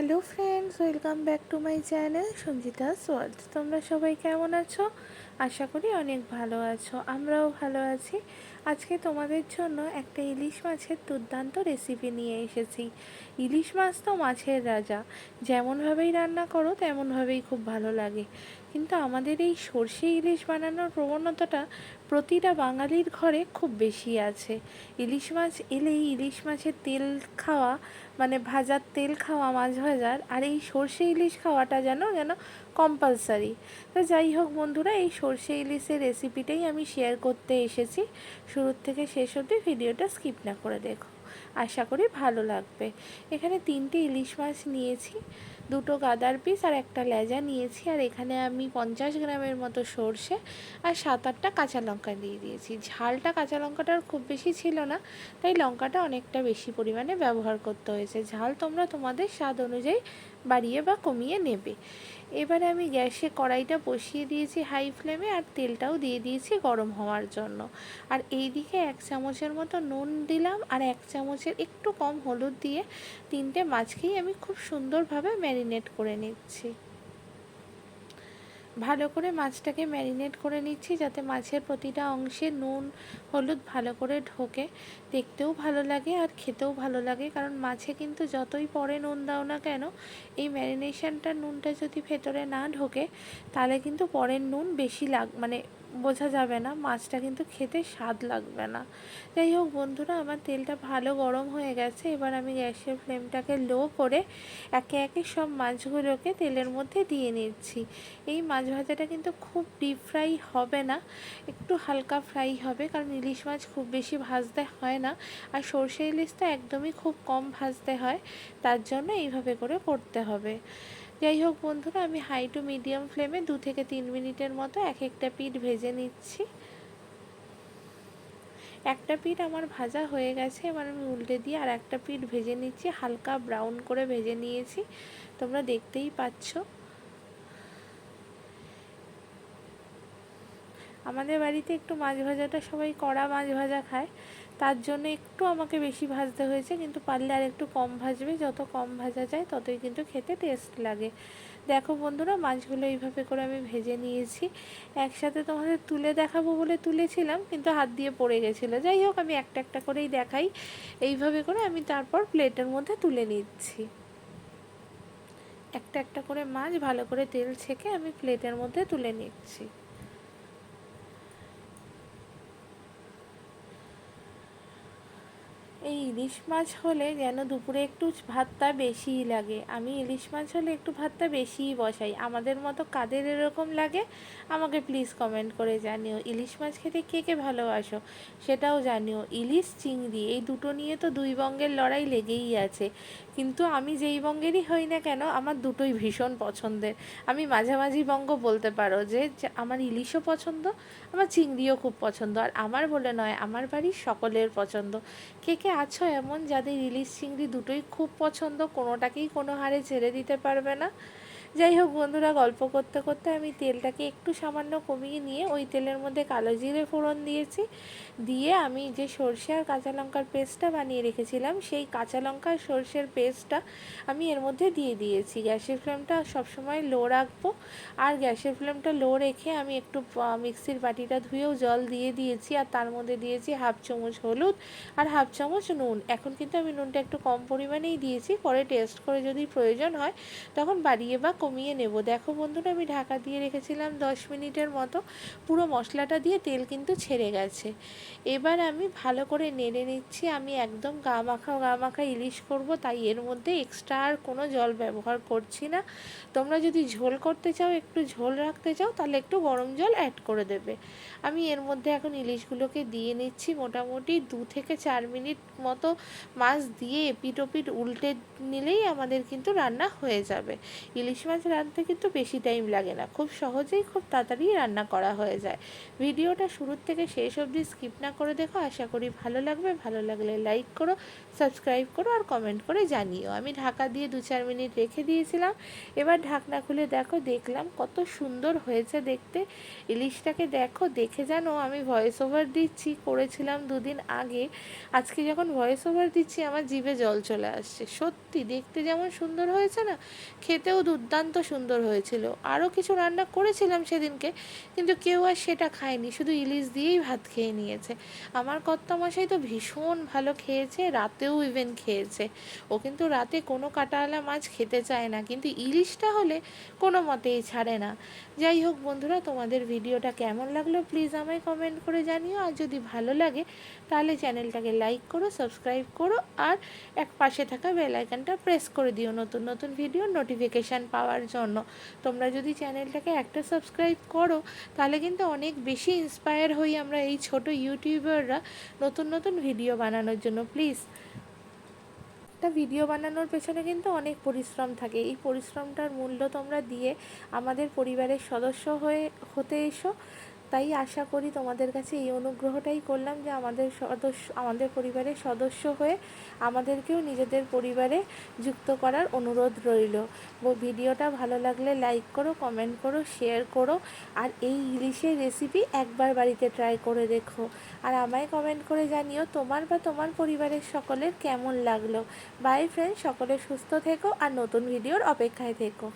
Hello friends welcome back to my channel Sanjita sword. তোমরা সবাই কেমন আছো? আশা করি অনেক ভালো আছো, আমরাও ভালো আছি। আজকে তোমাদের জন্য একটা ইলিশ মাছের দুর্দান্ত রেসিপি নিয়ে এসেছি। ইলিশ মাছ তো মাছের রাজা, যেমনভাবেই রান্না করো তেমনভাবেই খুব ভালো লাগে। কিন্তু আমাদের এই সর্ষে ইলিশ বানানোর প্রবণতাটা প্রতিটা বাঙালির ঘরে খুব বেশি আছে। ইলিশ মাছ এলেই ইলিশ মাছের তেল খাওয়া মানে ভাজার তেল খাওয়া মাছ ভাজার, আর এই সর্ষে ইলিশ খাওয়াটা যেন যেন কম্পালসারি তো যাই হোক বন্ধুরা, এই সর্ষে ইলিশের রেসিপিটাই আমি শেয়ার করতে এসেছি। শুরুর থেকে শেষ অবধি ভিডিওটা স্কিপ না করে দেখো। আশা করি ভালো লাগবে। এখানে তিনটে ইলিশ মাছ নিয়েছি। দুটো গাদার পিস আর একটা লেজা নিয়েছি। আর এখানে আমি পঞ্চাশ গ্রামের মতো সর্ষে আর সাত আটটা কাঁচা লঙ্কা দিয়ে দিয়েছি। ঝালটা কাঁচা লঙ্কাটার খুব বেশি ছিল না, তাই লঙ্কাটা অনেকটা বেশি পরিমাণে ব্যবহার করতে হয়েছে। ঝাল তোমরা তোমাদের স্বাদ অনুযায়ী বাড়িয়ে বা কমিয়ে নেবে। এবারে আমি গ্যাসে কড়াইটা বসিয়ে দিয়েছি হাই ফ্লেমে আর তেলটাও দিয়ে দিয়েছি গরম হওয়ার জন্য। আর এই দিকে এক চামচের মতো নুন দিলাম আর এক চামচের একটু কম হলুদ দিয়ে তিনটে মাছকেই আমি খুব সুন্দরভাবে ম্যারিনেট করে নিচ্ছি। ভালো করে মাছটাকে ম্যারিনেট করে নিচ্ছি যাতে মাছের প্রতিটা অংশে নুন, হলুদ ভালো করে ঢোকে। দেখতেও ভালো লাগে আর খেতেও ভালো লাগে কারণ মাছে কিন্তু যতই পরে নুন দাও না কেন, এই ম্যারিনেশনটার নুনটা যদি ভেতরে না ঢোকে, তাহলে কিন্তু পরের নুন বেশি লাগ মানে বোঝা যাবে না, মাছটা কিন্তু খেতে স্বাদ লাগবে না। যাই হোক বন্ধুরা, আমার তেলটা ভালো গরম হয়ে গেছে, এবার আমি গ্যাসের ফ্লেমটাকে লো করে একে একে সব মাছগুলোকে তেলের মধ্যে দিয়ে নিচ্ছি। এই মাছ ভাজাটা কিন্তু খুব ডিপ ফ্রাই হবে না, একটু হালকা ফ্রাই হবে, কারণ ইলিশ মাছ খুব বেশি ভাজতে হয় না, আর সর্ষে ইলিশটা একদমই খুব কম ভাজতে হয়, তার জন্য এইভাবে করে করতে হবে। যাই হোক বন্ধুরা, আমি হাই টু মিডিয়াম ফ্লেমে দু থেকে তিন মিনিটের মতো এক একটা পিঠ ভেজে নিচ্ছি। একটা পিঠ আমার ভাজা হয়ে গেছে, এবার আমি উল্টে দিয়ে আর একটা পিঠ ভেজে নিচ্ছি, হালকা ব্রাউন করে ভেজে নিয়েছি। তোমরা দেখতেই পাচ্ছ। আমাদের বাড়িতে একটু মাছ ভাজাটা সবাই কড়া মাছ ভাজা খায়। তার জন্য একটু আমাকে বেশি ভাজতে হয়েছে, কিন্তু পারলে আর একটু কম ভাজবে। যত কম ভাজা যায়, ততই কিন্তু খেতে টেস্ট লাগে। দেখো বন্ধুরা, মাছগুলো এইভাবে করে আমি ভেজে নিয়েছি। একসাথে তোমাদের তুলে দেখাবো বলে তুলেছিলাম, কিন্তু হাত দিয়ে পড়ে গেছিল। যাই হোক, আমি একটা একটা করেই দেখাই। এইভাবে করে আমি তারপর প্লেটের মধ্যে তুলে নিচ্ছি। একটা একটা করে মাছ ভালো করে তেল ছেঁকে আমি প্লেটের মধ্যে তুলে নিচ্ছি। এই ইলিশ মাছ হলে যেন দুপুরে একটু ভাতটা বেশিই লাগে। আমি ইলিশ মাছ হলে একটু ভাতটা বেশিই বসাই। আমাদের মতো কাদের এরকম লাগে? আমাকে প্লিজ কমেন্ট করে জানিও। ইলিশ মাছ খেতে কে কে ভালোবাসো? সেটাও জানিও। ইলিশ, চিংড়ি, এই দুটো নিয়ে তো দুই বঙ্গের লড়াই লেগেই আছে। কিন্তু আমি যেই বঙ্গেরই হই না কেন, আমার দুটোই ভীষণ পছন্দের। আমি মাঝামাঝি বঙ্গ বলতে পারো যে আমার ইলিশও পছন্দ, আমার চিংড়িও খুব পছন্দ। আর আমার বলে নয়, আমার বাড়ির সকলের পছন্দ। কে কে আছো এমন? যাদের ইলিশ চিংড়ি দুটোই খুব পছন্দ, কোনোটাকেই কোনো হারে ছেড়ে দিতে পারবে না। যাই হোক বন্ধুরা, গল্প করতে করতে আমি তেলটাকে একটু সামান্য কমিয়ে নিয়ে ওই তেলের মধ্যে কালো জিরে ফোড়ন দিয়েছি। দিয়ে আমি যে সর্ষে আর কাঁচা লঙ্কার পেস্টটা বানিয়ে রেখেছিলাম, সেই কাঁচা লঙ্কা আর সর্ষের পেস্টটা আমি এর মধ্যে দিয়ে দিয়েছি। গ্যাসের ফ্লেমটা সবসময় লো রাখব আর গ্যাসের ফ্লেমটা লো রেখে আমি একটু মিক্সির বাটিটা ধুয়েও জল দিয়ে দিয়েছি আর তার মধ্যে দিয়েছি হাফ চামচ হলুদ আর হাফ চামচ নুন। এখন কিন্তু আমি নুনটা একটু কম পরিমাণেই দিয়েছি, পরে টেস্ট করে যদি প্রয়োজন হয় তখন বাড়িয়ে বা কমিয়ে নেব। দেখো বন্ধুরা, আমি ঢাকা দিয়ে রেখেছিলাম দশ মিনিটের মতো। পুরো মশলাটা দিয়ে তেল কিন্তু ছেড়ে গেছে। এবার আমি ভালো করে নেড়ে নিচ্ছি। আমি একদম গা মাখা গা মাখা ইলিশ করব, তাই এর মধ্যে এক্সট্রা আর কোনো জল ব্যবহার করছি না। তোমরা যদি ঝোল করতে চাও, একটু ঝোল রাখতে চাও, তাহলে একটু গরম জল অ্যাড করে দেবে। আমি এর মধ্যে এখন ইলিশগুলোকে দিয়ে নিচ্ছি মোটামুটি দু থেকে চার মিনিট মতো মাছ দিয়ে এপিট ওপিট উল্টে নিলেই আমাদের কিন্তু রান্না হয়ে যাবে। ইলিশ মাছ রাঁধতে কিন্তু বেশি টাইম লাগে না। খুব সহজেই খুব তাড়াতাড়ি রান্না করা হয়ে যায়। ভিডিওটা শুরুর থেকে শেষ অবধি স্কিপ না করে দেখো। আশা করি ভালো লাগবে। ভালো লাগলে লাইক করো সাবস্ক্রাইব করো আর কমেন্ট করে জানিও। আমি ঢাকা দিয়ে দু চার মিনিট রেখে দিয়েছিলাম। এবার ঢাকনা খুলে দেখো, দেখলাম কত সুন্দর হয়েছে দেখতে। ইলিশটাকে দেখো, দেখে জানো আমি ভয়েস ওভার দিচ্ছি, করেছিলাম দুদিন আগে। আজকে যখন ভয়েস ওভার দিচ্ছি, আমার জিভে জল চলে আসছে। সত্যি দেখতে যেমন সুন্দর হয়েছে না, খেতেও দুর্দান্ত সুন্দর হয়েছিল। আরও কিছু রান্না করেছিলাম সেদিনকে, কিন্তু কেউ আর সেটা খায়নি, শুধু ইলিশ দিয়েই ভাত খেয়ে নিয়েছে। আমার কর্তামশাই তো ভীষণ ভালো খেয়েছে, রাতেও ইভেন খেয়েছে। ও কিন্তু রাতে কোনো কাটাওয়ালা মাছ খেতে চায় না, কিন্তু ইলিশটা হলে কোনো মতেই ছাড়ে না। যাই হোক বন্ধুরা, তোমাদের ভিডিওটা কেমন লাগল প্লিজ আমায় কমেন্ট করে জানিও, আর যদি ভালো লাগে তাহলে চ্যানেলটাকে লাইক করো সাবস্ক্রাইব করো, আর এক পাশে থাকা বেল আইকনটা প্রেস করে দিও। নতুন নতুন ভিডিও নোটিফিকেশান পাওয়ার জন্য। তোমরা যদি চ্যানেলটাকে একটা সাবস্ক্রাইব করো, তাহলে কিন্তু অনেক বেশি ইন্সপায়ার হই আমরা এই ছোট ইউটিউবাররা নতুন নতুন ভিডিও বানানোর জন্য। প্লিজ একটা ভিডিও বানানোর পেছনে কিন্তু অনেক পরিশ্রম থাকে। এই পরিশ্রমটার মূল্য তোমরা দিয়ে আমাদের পরিবারের সদস্য হয়ে, হতে এসো। তাই আশা করি তোমাদের কাছে এই অনুগ্রহটাই করলাম যে আমাদের সদস্য, আমাদের পরিবারের সদস্য হয়ে আমাদেরকেও নিজেদের পরিবারে যুক্ত করার অনুরোধ রইল। ভিডিওটা ভালো লাগলে লাইক করো, কমেন্ট করো, শেয়ার করো, আর এই ইলিশের রেসিপি একবার বাড়িতে ট্রাই করে দেখো। আর আমায় কমেন্ট করে জানিও তোমার বা তোমার পরিবারের সকলের কেমন লাগল। বাই ফ্রেন্ড সকলে সুস্থ থেকো আর নতুন ভিডিওর অপেক্ষায় থেকো।